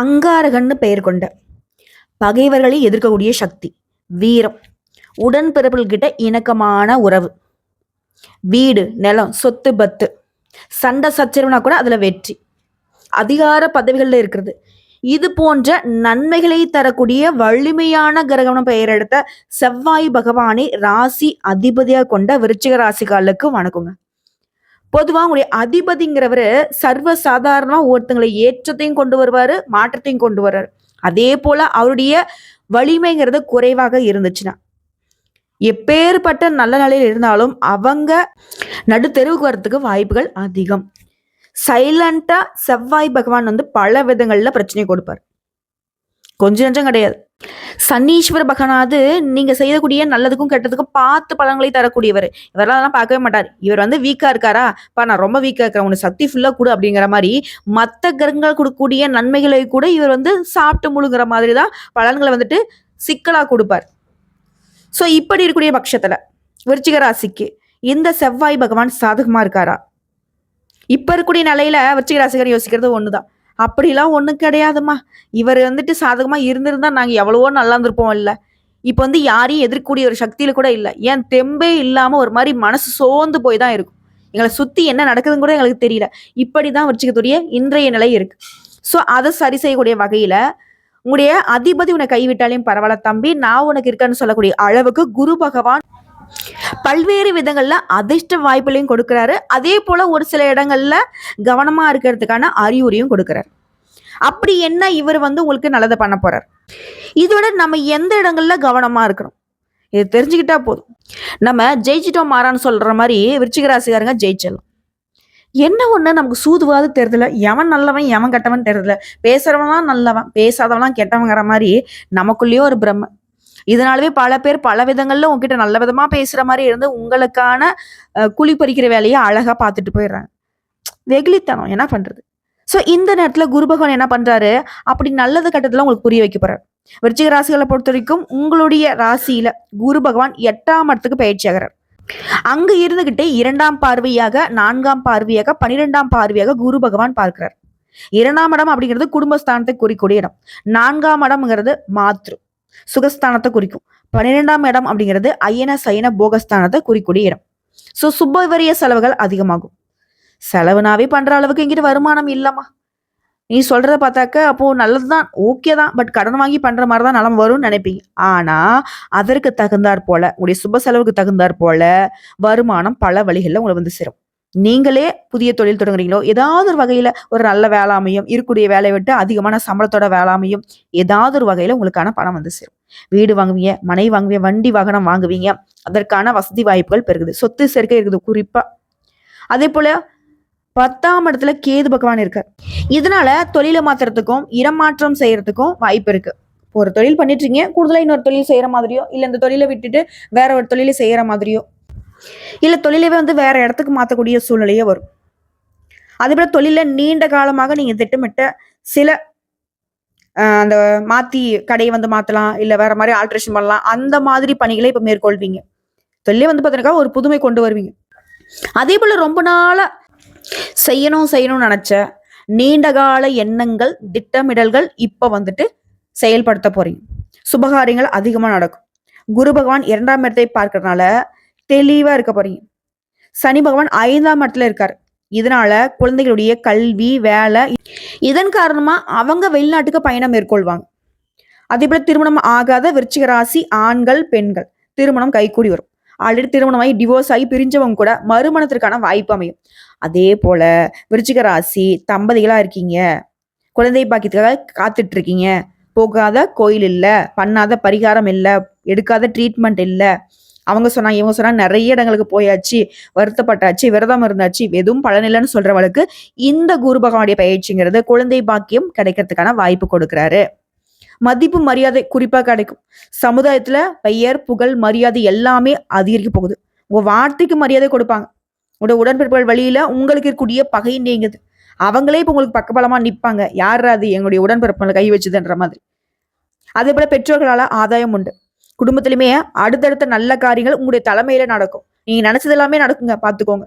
அங்காரகன்னு பெயர் கொண்ட பகைவர்களை எதிர்க்கக்கூடிய சக்தி வீரம் உடன்பிறப்புகிட்ட இணக்கமான உறவு வீடு நிலம் சொத்து பத்து சண்டை சச்சரவுனா கூட அதுல வெற்றி அதிகார பதவிகளில் இருக்கிறது. இது போன்ற நன்மைகளை தரக்கூடிய வலிமையான கிரகணம் பெயர் எடுத்த செவ்வாய் பகவானை ராசி அதிபதியாக கொண்ட விருச்சிக ராசிகாலுக்கு வணக்கங்க. பொதுவாக உங்களுடைய அதிபதிங்கிறவர் சர்வ சாதாரணமாக ஒருத்தங்களை ஏற்றத்தையும் கொண்டு வருவார் மாற்றத்தையும் கொண்டு வர்றாரு அதே போல அவருடைய வலிமைங்கிறது குறைவாக இருந்துச்சுன்னா. எப்பேற்பட்ட நல்ல நிலையில் இருந்தாலும் அவங்க நடுத்தெருவுக்கு வர்றதுக்கு வாய்ப்புகள் அதிகம். சைலண்டா செவ்வாய் பகவான் வந்து பல விதங்கள்ல பிரச்சனை கொடுப்பார். கொஞ்சம் நஞ்சம் கிடையாது. சன்னீஸ்வர பகவானாவது நீங்க செய்யக்கூடிய நல்லதுக்கும் கெட்டதுக்கும் பார்த்து பலன்களை தரக்கூடியவர். இவரெல்லாம் பார்க்கவே மாட்டார். இவர் வந்து வீக்கா இருக்காரா? பா நான் ரொம்ப வீக்கா இருக்கிறேன். உனக்கு சக்தி ஃபுல்லா கொடு அப்படிங்கிற மாதிரி மற்ற கிரகங்கள் கொடுக்கக்கூடிய நன்மைகளை கூட இவர் வந்து சாப்பிட்டு முழுங்குற மாதிரி தான் பலன்களை வந்துட்டு சிக்கலா கொடுப்பார். ஸோ இப்படி இருக்கக்கூடிய பட்சத்துல விருச்சிக ராசிக்கு இந்த செவ்வாய் பகவான் சாதகமா இருக்காரா? இப்ப இருக்கக்கூடிய நிலையில விருச்சிக ராசிகர் யோசிக்கிறது ஒண்ணுதான். அப்படிலாம் ஒன்றும் கிடையாதும்மா. இவர் வந்துட்டு சாதகமாக இருந்திருந்தா நாங்கள் எவ்வளவோ நல்லா இருந்திருப்போம் இல்லை. இப்போ வந்து யாரையும் எதிர்க்கக்கூடிய ஒரு சக்தியில் கூட இல்லை. ஏன் தெம்பே இல்லாமல் ஒரு மாதிரி மனசு சோர்ந்து போய் தான் இருக்கும். எங்களை சுற்றி என்ன நடக்குதுன்னு கூட எங்களுக்கு தெரியல. இப்படி தான் வச்சுக்கக்கூடிய இன்றைய நிலை இருக்கு. ஸோ அதை சரி செய்யக்கூடிய வகையில் உங்களுடைய அதிபதி உன்னை கைவிட்டாலையும் பரவாயில்ல தம்பி. நான் உனக்கு இருக்கேன்னு சொல்லக்கூடிய அளவுக்கு குரு பகவான் பல்வேறு விதங்களில் அதிர்ஷ்ட வாய்ப்புகளையும் கொடுக்குறாரு. அதே போல் ஒரு சில இடங்களில் கவனமாக இருக்கிறதுக்கான அறிவுரையும் கொடுக்குறாரு. அப்படி என்ன இவர் வந்து உங்களுக்கு நல்லதை பண்ண போகிறார் இதோட நம்ம எந்த இடங்களில் கவனமாக இருக்கணும்? இது தெரிஞ்சுக்கிட்டா போதும். நம்ம ஜெயிச்சிட்டோம் மாறான்னு சொல்கிற மாதிரி விருச்சிக ராசிக்காரங்க ஜெயிச்சிடலாம். என்ன ஒன்று நமக்கு சூதுவாது தெரியல எவன் நல்லவன் எவன் கெட்டவன் தெரியல பேசுகிறவன்லாம் நல்லவன் பேசாதவன்லாம் கெட்டவங்கிற மாதிரி நமக்குள்ளேயோ ஒரு பிரம்ம இதனாலவே பல பேர் பல விதங்களில் உங்ககிட்ட நல்ல விதமாக பேசுகிற மாதிரி இருந்து உங்களுக்கான குழி பறிக்கிற வேலையை அழகாக பார்த்துட்டு போயிடுறாங்க. வெகுளித்தனம் என்ன பண்ணுறது ஸோ இந்த நேரத்தில் குரு பகவான் என்ன பண்ணுறாரு அப்படி நல்லது கட்டத்தில் உங்களுக்கு புரிய வைக்க போகிறார் விருச்சிக ராசிகளை பொறுத்த வரைக்கும் உங்களுடைய ராசியில் குரு பகவான் எட்டாம் இடத்துக்கு பயிற்சி ஆகிறார். அங்கு இருந்துகிட்டே இரண்டாம் பார்வையாக நான்காம் பார்வையாக பனிரெண்டாம் பார்வையாக குரு பகவான் பார்க்கிறார். இரண்டாம் இடம் அப்படிங்கிறது குடும்பஸ்தானத்தை குறிக்கூடிய இடம். நான்காம் இடம்ங்கிறது மாத்ரு. சுகஸ்தானத்தை குறிக்கும். பன்னிரெண்டாம் இடம் அப்படிங்கிறது அயன சயன போகஸ்தானத்தை குறிக்கூடிய இடம். ஸோ சுபவரிய செலவுகள் அதிகமாகும். செலவுனாவே பண்ற அளவுக்கு எங்கிட்ட வருமானம் இல்லம்மா. நீ சொல்றத பார்த்தாக்க அப்போ நல்லதுதான் ஓகே தான் பட் கடன் வாங்கி பண்ற மாதிரி தான் நலம் வரும்னு நினைப்பீங்க. ஆனா அதற்கு தகுந்தாற் போல உங்களுடைய சுப செலவுக்கு தகுந்தாற் போல வருமானம் பல வழிகளில் உங்களை வந்து சேரும். நீங்களே புதிய தொழில் தொடங்குறீங்களோ ஏதாவது ஒரு வகையில ஒரு நல்ல வேளாமையும் இருக்கக்கூடிய வேலையை விட்டு அதிகமான சம்பளத்தோட வேளாமையும் ஏதாவது ஒரு வகையில உங்களுக்கான பணம் வந்து சேரும். வீடு வாங்குவீங்க மனை வாங்குவீங்க வண்டி வாகனம் வாங்குவீங்க அதற்கான வசதி வாய்ப்புகள் பெருகுது. சொத்து சேர்க்கை இருக்குது குறிப்பா. அதே போல பத்தாம் இடத்துல கேது பகவான் இருக்கார். இதனால தொழிலை மாத்துறதுக்கும் இடமாற்றம் செய்யறதுக்கும் வாய்ப்பு இருக்கு. இப்போ ஒரு தொழில் பண்ணிட்டு இருக்கீங்க கூடுதலாக இன்னொரு தொழில் செய்யற மாதிரியோ இல்லை இந்த தொழிலை விட்டுட்டு வேற ஒரு தொழிலை செய்யற மாதிரியோ இல்லை தொழிலவே வந்து வேற இடத்துக்கு மாத்தக்கூடிய சூழ்நிலையே வரும். அதே போல தொழில நீண்ட காலமாக நீங்க திட்டமிட்ட சில ஆஹ், அந்த மாத்தி கடையை வந்து மாத்தலாம் இல்ல வேற மாதிரி ஆல்ட்ரேஷன் பண்ணலாம் அந்த மாதிரி பணிகளை இப்ப மேற்கொள்வீங்க. தொழிலே வந்து பார்த்தீங்கன்னா ஒரு புதுமை கொண்டு வருவீங்க. அதே போல ரொம்ப நாளா செய்யணும் செய்யணும்னு நினைச்ச நீண்டகால எண்ணங்கள் திட்டமிடல்கள் இப்ப வந்துட்டு செயல்படுத்த போறீங்க. சுபகாரியங்கள் அதிகமா நடக்கும். குரு பகவான் இரண்டாம் இடத்தை பார்க்கறதுனால தெளிவா இருக்க போறீங்க. சனி பகவான் ஐந்தாம் இடத்துல இருக்கார். இதனால குழந்தைகளுடைய கல்வி வேலை இதன் காரணமா அவங்க வெளிநாட்டுக்கு பயணம் மேற்கொள்வாங்க. அதே போல திருமணம் ஆகாத விருச்சிக ராசி ஆண்கள் பெண்கள். திருமணம் கைகூடி வரும். ஆல்ரெடி திருமணமாகி டிவோர்ஸ் ஆகி பிரிஞ்சவங்க கூட மறுமணத்திற்கான வாய்ப்பு அமையும். அதே போல விருச்சிக ராசி தம்பதிகளாக இருக்கீங்க. குழந்தை பாக்கியத்துக்காக காத்துட்டு இருக்கீங்க போகாத கோயில் இல்லை பண்ணாத பரிகாரம் இல்லை எடுக்காத ட்ரீட்மெண்ட் இல்லை. அவங்க சொன்னாங்க இவங்க சொன்னாங்க நிறைய இடங்களுக்கு போயாச்சு வருத்தப்பட்டாச்சு விரதம் இருந்தாச்சு எதுவும் பலனில்லைன்னு சொல்றவளுக்கு இந்த குரு பகவானுடைய பயிற்சிங்கிறது குழந்தை பாக்கியம் கிடைக்கிறதுக்கான வாய்ப்பு கொடுக்குறாரு. மதிப்பு மரியாதை குறிப்பா கிடைக்கும். சமுதாயத்துல பெயர் புகழ் மரியாதை எல்லாமே அதிகரிக்க போகுது. உங்க வார்த்தைக்கு மரியாதை கொடுப்பாங்க. உங்களோட உடன்பிறப்புகள் வழியில உங்களுக்கு இருக்கக்கூடிய பகை நீங்குது. அவங்களே இப்ப உங்களுக்கு பக்கபலமா நிற்பாங்க யார் அது? எங்களுடைய உடன்பிறப்புகளை கை வச்சுதுன்ற மாதிரி. அதே போல பெற்றோர்களால ஆதாயம் உண்டு. குடும்பத்திலுமே அடுத்தடுத்த நல்ல காரியங்கள் உங்களுடைய தலைமையில நடக்கும். நீங்க நினைச்சது எல்லாமே நடக்குங்க பாத்துக்கோங்க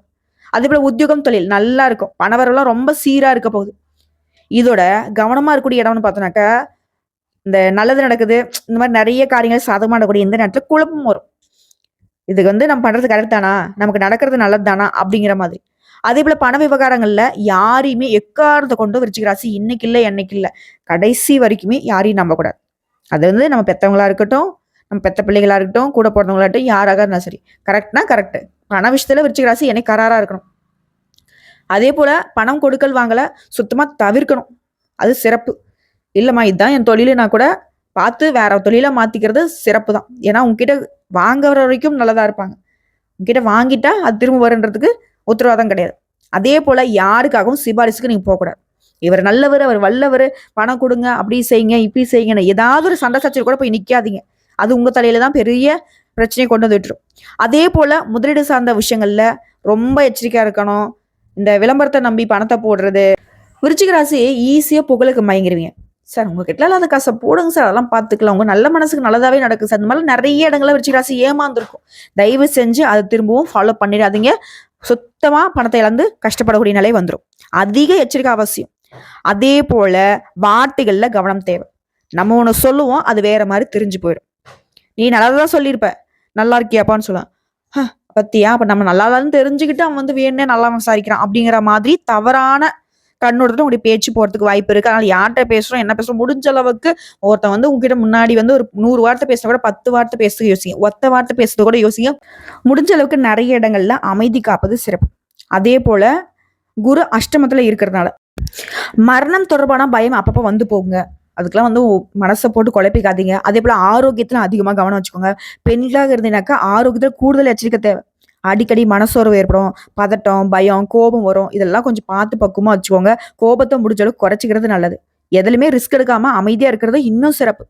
அதே போல உத்தியோகம் தொழில் நல்லா இருக்கும். பணவரவுலாம் ரொம்ப சீரா இருக்க போகுது. இதோட கவனமா இருக்கக்கூடிய இடம்னு பார்த்தோம்னாக்கா இந்த நல்லது நடக்குது இந்த மாதிரி நிறைய காரியங்கள் சாதகமாக நடக்கக்கூடிய இந்த நேரத்துல குழப்பம் வரும். இதுக்கு வந்து நம்ம பண்றது கரெக்ட் தானா? நமக்கு நடக்கிறது நல்லது தானா? அப்படிங்கிற மாதிரி. அதே போல பண விவகாரங்கள்ல யாரையுமே எக்காரத்தை கொண்டு விருச்சிக இன்னைக்கு இல்லை என்னைக்கு இல்லை. கடைசி வரைக்குமே யாரையும் நம்பக்கூடாது. அது வந்து நம்ம பெத்தவங்களா இருக்கட்டும் நம்ம பெத்த பிள்ளைகளாக இருக்கட்டும் கூட பிறந்தவங்களா யாராக இருந்தாலும் சரி. கரெக்ட்னா கரெக்டு பண விஷயத்தில் விருச்சிக ராசி என்னை கராராக இருக்கணும். அதே போல் பணம் கொடுக்கல் வாங்கலை சுத்தமாக தவிர்க்கணும். அது சிறப்பு. இல்லைம்மா இதுதான் என் தொழிலுனா கூட பார்த்து வேற தொழிலை மாற்றிக்கிறது சிறப்பு தான் ஏன்னா உங்ககிட்ட வாங்குற வரைக்கும் நல்லதாக இருப்பாங்க. உங்ககிட்ட வாங்கிட்டா அது திரும்ப வருன்றதுக்கு உத்தரவாதம் கிடையாது. அதே போல் யாருக்காகவும் சிபாரிசுக்கு நீங்கள் போகக்கூடாது. இவர் நல்லவர் அவர் வல்லவர் பணம் கொடுங்க அப்படி செய்யுங்க இப்படி செய்யுங்க ஏதாவது ஒரு சண்டை சச்சரவு கூட போய் நிற்காதீங்க அது உங்கள் தலையில தான் பெரிய பிரச்சனையை கொண்டு வந்து விட்டுரும். அதே போல் முதலீடு சார்ந்த விஷயங்களில் ரொம்ப எச்சரிக்கையாக இருக்கணும். இந்த விளம்பரத்தை நம்பி பணத்தை போடுறது. விருச்சிக ராசி ஈஸியாக புகழுக்கு மயங்கிருவீங்க. சார் உங்ககிட்ட இல்லாத காசை போடுங்க சார். அதெல்லாம் பார்த்துக்கலாம் உங்கள் நல்ல மனசுக்கு நல்லதாகவே நடக்கும் சார். இந்த மாதிரி நிறைய இடங்களில் விருச்சிக ராசி ஏமாந்துருக்கும். தயவு செஞ்சு அதை திரும்பவும் ஃபாலோ பண்ணிடாதீங்க. சுத்தமாக பணத்தை இழந்து கஷ்டப்படக்கூடிய நிலை வந்துடும் அதிக எச்சரிக்கை அவசியம். அதே போல் வார்த்தைகளில் கவனம் தேவை. நம்ம ஒன்று சொல்லுவோம் அது வேற மாதிரி தெரிஞ்சு போயிடும் நீ நல்லா தான் சொல்லியிருப்ப. நல்லா இருக்கியாப்பான்னு சொல்லலாம் "ஹ, பத்தியா? அப்ப நம்ம நல்லா தான் தெரிஞ்சுக்கிட்டு அவன் வந்து வேணே நல்லா விசாரிக்கிறான் அப்படிங்கிற மாதிரி தவறான கண்ணோட்டத்துல உங்களுடைய பேச்சு போறதுக்கு வாய்ப்பு இருக்கு. அதனால யார்கிட்ட பேசுறோம் என்ன பேசுறோம் முடிஞ்ச அளவுக்கு ஒருத்தன் வந்து உங்ககிட்ட முன்னாடி வந்து ஒரு நூறு வார்த்தை பேசுறத கூட பத்து வார்த்தை பேசுறது யோசிங்க. ஒத்த வார்த்தை பேசுறது கூட யோசிங்க. முடிஞ்ச அளவுக்கு நிறைய இடங்கள்ல அமைதி காப்பது சிறப்பு. அதே போல குரு அஷ்டமத்துல இருக்கிறதுனால மரணம் தொடர்பான பயம் அப்பப்போ வந்து போகுங்க. அதுக்கெலாம் வந்து மனசை போட்டு குழப்பிக்காதீங்க. அதே போல் ஆரோக்கியத்தில் அதிகமாக கவனம் வச்சுக்கோங்க. பெண்களாக இருந்தீங்கன்னாக்கா ஆரோக்கியத்தில் கூடுதல் எச்சரிக்கை தேவை. அடிக்கடி மனசோர்வு ஏற்படும் பதட்டம் பயம் கோபம் வரும். இதெல்லாம் கொஞ்சம் பார்த்து பக்குவமாக வச்சுக்கோங்க. கோபத்தை முடிஞ்ச அளவுக்கு குறைச்சிக்கிறது நல்லது. எதுலையுமே ரிஸ்க் எடுக்காம அமைதியா இருக்கிறது இன்னும் சிறப்பு.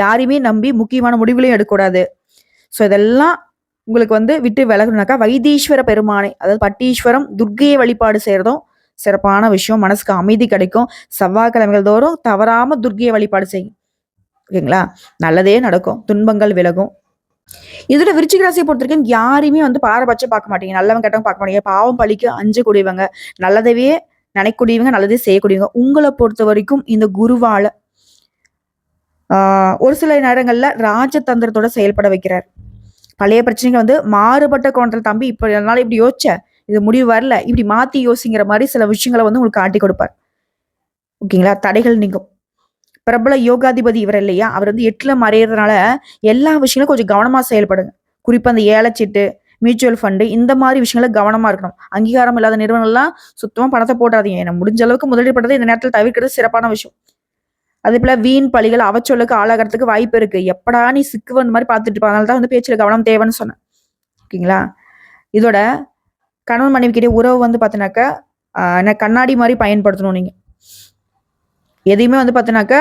யாரையுமே நம்பி முக்கியமான முடிவுகளையும் எடுக்கக்கூடாது. ஸோ இதெல்லாம் உங்களுக்கு வந்து விட்டு விலகணுனாக்கா வைத்தீஸ்வர பெருமானை அதாவது பட்டீஸ்வரம் துர்க்கையை வழிபாடு செய்யறதும் சிறப்பான விஷயம். மனசுக்கு அமைதி கிடைக்கும். செவ்வாய்க்கிழமைகள் தோறும் தவறாம துர்க்கையை வழிபாடு செய்யும் ஓகேங்களா? நல்லதே நடக்கும். துன்பங்கள் விலகும். இதோட விருச்சிக ராசியை பொறுத்த வரைக்கும் யாரையுமே வந்து பாரபட்சம் பார்க்க மாட்டீங்க. நல்லவங்க கெட்டவங்க பார்க்க மாட்டீங்க. பாவம் பழிக்கு அஞ்சக்கூடியவங்க நல்லதவே நினைக்கூடியவங்க நல்லதே செய்யக்கூடியவங்க. உங்களை பொறுத்த வரைக்கும் இந்த குருவால ஒரு சில நேரங்கள்ல ராஜதந்திரத்தோட செயல்பட வைக்கிறார். பழைய பிரச்சனைகள் வந்து மாறுபட்ட கோணத்தில் தம்பி இப்ப என்னால இப்படி யோசிச்ச இது முடிவு வரல. இப்படி மாத்தி யோசிங்கிற மாதிரி சில விஷயங்களை வந்து உங்களுக்கு காட்டி கொடுப்பார். ஓகேங்களா? தடைகள் நீங்கும். பிரபல யோகாதிபதி இவர் இல்லையா? அவர் வந்து எட்டுல மறையறதுனால எல்லா விஷயங்களும் கொஞ்சம் கவனமா செயல்படுங்க. குறிப்பா அந்த ஏலச்சீட்டு மியூச்சுவல் ஃபண்டு இந்த மாதிரி விஷயங்கள கவனமா இருக்கணும். அங்கீகாரம் இல்லாத நிறுவனங்கள்லாம் சுத்தமா பணத்தை போடாதீங்க ஏன்னா முடிஞ்ச அளவுக்கு முதலீடு பண்றது இந்த நேரத்தில் தவிர்க்கிறது சிறப்பான விஷயம். அதே போல வீண் பழிகள் அவச்சொல்லுக்கு ஆளாகிறதுக்கு வாய்ப்பு இருக்கு. எப்படா நீ சிக்குவன் மாதிரி பார்த்துட்டு இருப்பாங்க அதனால தான் வந்து பேச்சில் கவனம் தேவைன்னு சொன்னேன். ஓகேங்களா? இதோட கணவன் மனைவி உறவு வந்து பார்த்தினாக்கா என்ன கண்ணாடி மாதிரி பயன்படுத்தணும் நீங்கள் எதையுமே வந்து பார்த்தினாக்கா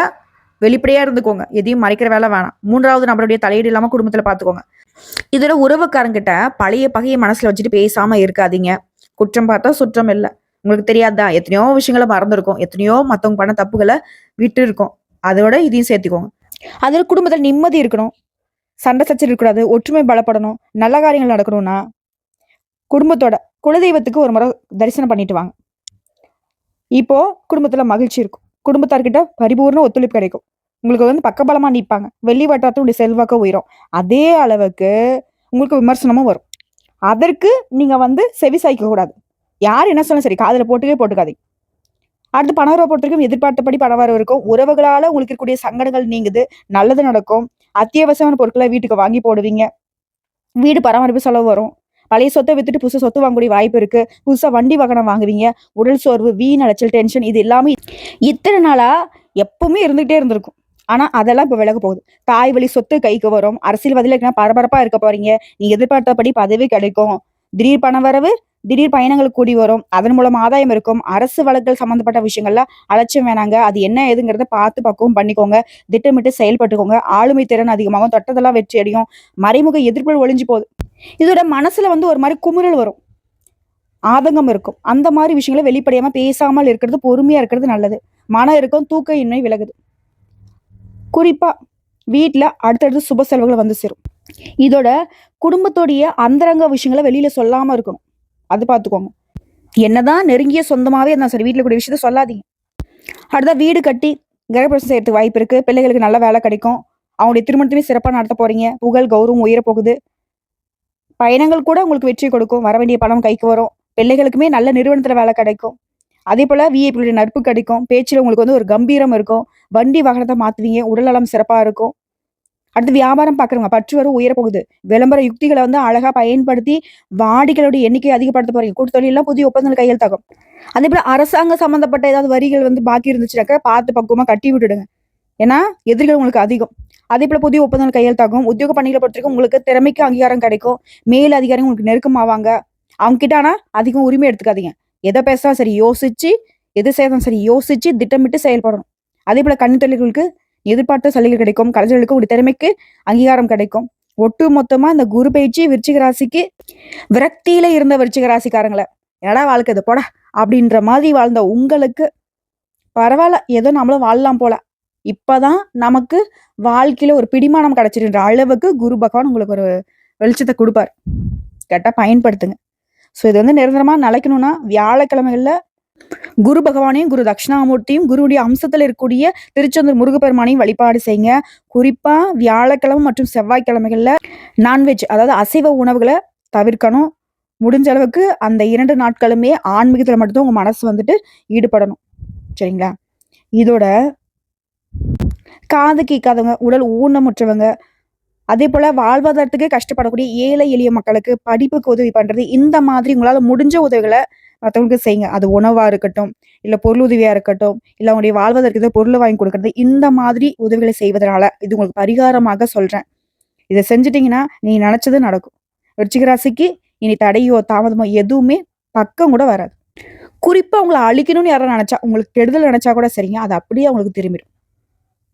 வெளிப்படையாக இருந்துக்கோங்க. எதையும் மறைக்கிற வேலை வேணாம். மூன்றாவது நம்மளுடைய தலையீடு இல்லாமல் குடும்பத்தில் பார்த்துக்கோங்க இதோட உறவுக்காரங்கிட்ட பழைய பகையை மனசில் வச்சுட்டு பேசாமல் இருக்காதீங்க. குற்றம் பார்த்தா சுற்றம் இல்லை. உங்களுக்கு தெரியாதா? எத்தனையோ விஷயங்களை மறந்துருக்கும். எத்தனையோ மற்றவங்க பண்ண தப்புகளை விட்டு இருக்கும் அதோட இதையும் சேர்த்துக்கோங்க. அதோட குடும்பத்தில் நிம்மதி இருக்கணும். சண்டை சச்சரவு இருக்கக்கூடாது. ஒற்றுமை பலப்படணும். நல்ல காரியங்கள் நடக்கணும்னா குடும்பத்தோட குலதெய்வத்துக்கு ஒரு முறை தரிசனம் பண்ணிட்டு வாங்க. இப்போ குடும்பத்துல மகிழ்ச்சி இருக்கும். குடும்பத்தார்கிட்ட பரிபூர்ண ஒத்துழைப்பு கிடைக்கும். உங்களுக்கு வந்து பக்கபலமா நிற்பாங்க வெள்ளி வட்டாரத்தினுடைய செல்வாக்க உயரும். அதே அளவுக்கு உங்களுக்கு விமர்சனமும் வரும். அதற்கு நீங்க வந்து செவி சாய்க்க கூடாது. யார் என்ன சொன்னாலும் சரி காதில் போட்டுக்கே போட்டுக்காதீங்க. அடுத்து பணவரை பொறுத்தவரைக்கும் எதிர்பார்த்தபடி பணவரவு இருக்கும். உறவுகளால உங்களுக்கு இருக்கக்கூடிய சங்கடங்கள் நீங்குது. நல்லது நடக்கும். அத்தியாவசியமான பொருட்களை வீட்டுக்கு வாங்கி போடுவீங்க. வீடு பராமரிப்பு செலவு வரும். பழைய சொத்தை வித்துட்டு புதுசு சொத்து வாங்கக்கூடிய வாய்ப்பு இருக்கு. புதுசா வண்டி வாகனம் வாங்குவீங்க. உடல் சோர்வு வீண் அலைச்சல் டென்ஷன் இது எல்லாமே இத்தனை நாளா எப்பவுமே இருந்துகிட்டே இருந்திருக்கும். ஆனால் அதெல்லாம் இப்போ விலக போகுது. தாய் வழி சொத்து கைக்கு வரும். அரசியல்வாதியில் இருக்கா பரபரப்பாக இருக்க போறீங்க. நீங்கள் எதிர்பார்த்தபடி பதவி கிடைக்கும். திடீர் பண வரவு திடீர் பயணங்கள் கூடி வரும். அதன் மூலம் ஆதாயம் இருக்கும். அரசு வழக்குகள் சம்மந்தப்பட்ட விஷயங்கள்ல அலட்சியம் வேணாங்க. அது என்ன ஏதுங்கிறத பார்த்து பக்குவம் பண்ணிக்கோங்க. திட்டமிட்டு செயல்பட்டுக்கோங்க. ஆளுமை திறன் அதிகமாகும். தொட்டதெல்லாம் வெற்றி அடையும் மறைமுக எதிர்ப்புகள் ஒளிஞ்சு போகுது. இதோட மனசில் வந்து ஒரு மாதிரி குமுறல் வரும். ஆதங்கம் இருக்கும். அந்த மாதிரி விஷயங்களை வெளிப்படையாமல் பேசாமல் இருக்கிறது பொறுமையாக இருக்கிறது நல்லது. மனம் இருக்கும் தூக்க இன்மை விலகுது. குறிப்பாக வீட்டில் அடுத்தடுத்து சுப செலவுகளை வந்து சேரும். இதோட குடும்பத்தோடைய அந்தரங்க விஷயங்களை வெளியில் சொல்லாமல் இருக்கணும். அது பார்த்துக்கோங்க என்னதான் நெருங்கிய சொந்தமாகவே இருந்தால் சரி வீட்டில் கூடிய விஷயத்த சொல்லாதீங்க. அடுத்தா வீடு கட்டி கிரகப்பிரசம் செய்யறதுக்கு வாய்ப்பு இருக்குது பிள்ளைகளுக்கு நல்ல வேலை கிடைக்கும். அவங்களுடைய திருமணத்தையும் சிறப்பாக நடத்த போகிறீங்க புகழ் கௌரவம் உயர போகுது. பயணங்கள் கூட உங்களுக்கு வெற்றி கொடுக்கும். வர வேண்டிய பணம் கைக்கு வரும். பிள்ளைகளுக்குமே நல்ல நிறுவனத்தில் வேலை கிடைக்கும். அதே போல விஐபியுடைய நட்பு கிடைக்கும். பேச்சில் உங்களுக்கு வந்து ஒரு கம்பீரம் இருக்கும். வண்டி வாகனத்தை மாற்றுவீங்க உடல்நலம் சிறப்பாக இருக்கும். அடுத்து வியாபாரம் பார்க்குறவங்க பற்று வரும் உயர போகுது விளம்பர யுக்திகளை வந்து அழகாக பயன்படுத்தி வாடிக்கையோடைய எண்ணிக்கை அதிகப்படுத்த போகிறீங்க கூட்டு தொழிலாம் புதிய ஒப்பந்தங்கள் கையெழுத்தாகும். அதே போல் அரசாங்க சம்மந்தப்பட்ட ஏதாவது வரிகள் வந்து பாக்கி இருந்துச்சுனாக்கா பார்த்து பக்குவமாக கட்டி விட்டுடுங்க. ஏன்னா எதிரிகள் உங்களுக்கு அதிகம். அதே போல புதிய ஒப்பந்தங்கள் கையெழுத்தாகும். உத்தியோக பணிகளை பொறுத்தவரைக்கும் உங்களுக்கு திறமைக்கு அங்கீகாரம் கிடைக்கும். மேல் அதிகாரிகள் உங்களுக்கு நெருக்கமாவாங்க. அவங்க கிட்ட ஆனா அதிகம் உரிமை எடுத்துக்காதீங்க. எதை பேசினா சரி யோசிச்சு எது செய்யறதும் சரி யோசிச்சு திட்டமிட்டு செயல்படணும். அதே போல கண்ணு தொழில்களுக்கு எதிர்பார்த்த சலுகை கிடைக்கும். கலைஞர்களுக்கு உங்களுடைய திறமைக்கு அங்கீகாரம் கிடைக்கும். ஒட்டு மொத்தமா இந்த குரு பயிற்சி விருச்சிக ராசிக்கு விரக்தியில இருந்த விருச்சிக ராசிக்காரங்களை. என்னடா வாழ்க்கை இது? போடா. அப்படின்ற மாதிரி வாழ்ந்த உங்களுக்கு பரவாயில்ல. ஏதோ நம்மளும் வாழலாம் போல. இப்போதான் நமக்கு வாழ்க்கையில் ஒரு பிடிமானம் கிடச்சிருன்ற அளவுக்கு குரு பகவான் உங்களுக்கு ஒரு வெளிச்சத்தை கொடுப்பார். கரெக்டாக பயன்படுத்துங்க. ஸோ இது வந்து நிரந்தரமாக நிலைக்கணும்னா வியாழக்கிழமைகளில் குரு பகவானையும் குரு தட்சிணாமூர்த்தியும் குருவுடைய அம்சத்தில் இருக்கக்கூடிய திருச்செந்தூர் முருகப்பெருமானையும் வழிபாடு செய்யுங்க. குறிப்பாக வியாழக்கிழமை மற்றும் செவ்வாய்க்கிழமைகளில் நான்வெஜ் அதாவது அசைவ உணவுகளை தவிர்க்கணும். முடிஞ்ச அளவுக்கு அந்த இரண்டு நாட்களுமே ஆன்மீகத்தில் மட்டும்தான் உங்கள் மனசு வந்துட்டு ஈடுபடணும். சரிங்களா? இதோட காது கேட்காதவங்க உடல் ஊனமுற்றவங்க அதே போல வாழ்வாதாரத்துக்கு கஷ்டப்படக்கூடிய ஏழை எளிய மக்களுக்கு படிப்புக்கு உதவி பண்றது இந்த மாதிரி உங்களால் முடிஞ்ச உதவிகளை மற்றவங்களுக்கு செய்யுங்க. அது உணவா இருக்கட்டும் இல்ல பொருள் உதவியா இருக்கட்டும் இல்ல அவங்களுடைய வாழ்வதற்கு பொருள் வாங்கி கொடுக்கறது இந்த மாதிரி உதவிகளை செய்வதனால இது உங்களுக்கு பரிகாரமாக சொல்றேன். இதை செஞ்சுட்டீங்கன்னா நீ நினைச்சது நடக்கும். விருச்சிக ராசிக்கு இனி தடையோ தாமதமோ எதுவுமே பக்கம் கூட வராது. குறிப்பா உங்களை அழிக்கணும்னு யாரும் நினைச்சா உங்களுக்கு கெடுதல் நினைச்சா கூட சரிங்க. அது அப்படியே அவங்களுக்கு திரும்பிடும்.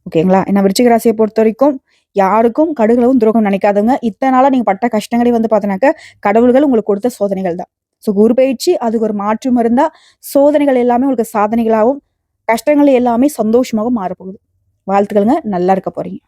ஓகேங்களா? ஏன்னா விருச்சிக ராசியை பொறுத்த வரைக்கும் யாருக்கும் கடுகளவும் துரோகம் நினைக்காதவங்க இத்தனை நாளா நீங்க பட்ட கஷ்டங்களே வந்து பார்த்தோன்னாக்கா கடவுள்கள் உங்களுக்கு கொடுத்த சோதனைகள் தான். ஸோ குரு பயிற்சி அதுக்கு ஒரு மாற்றம் இருந்தால் சோதனைகள் எல்லாமே உங்களுக்கு சாதனைகளாகவும் கஷ்டங்கள் எல்லாமே சந்தோஷமாகவும் மாறப்போகுது. வாழ்த்துக்களுங்க. நல்லா இருக்க போறீங்க.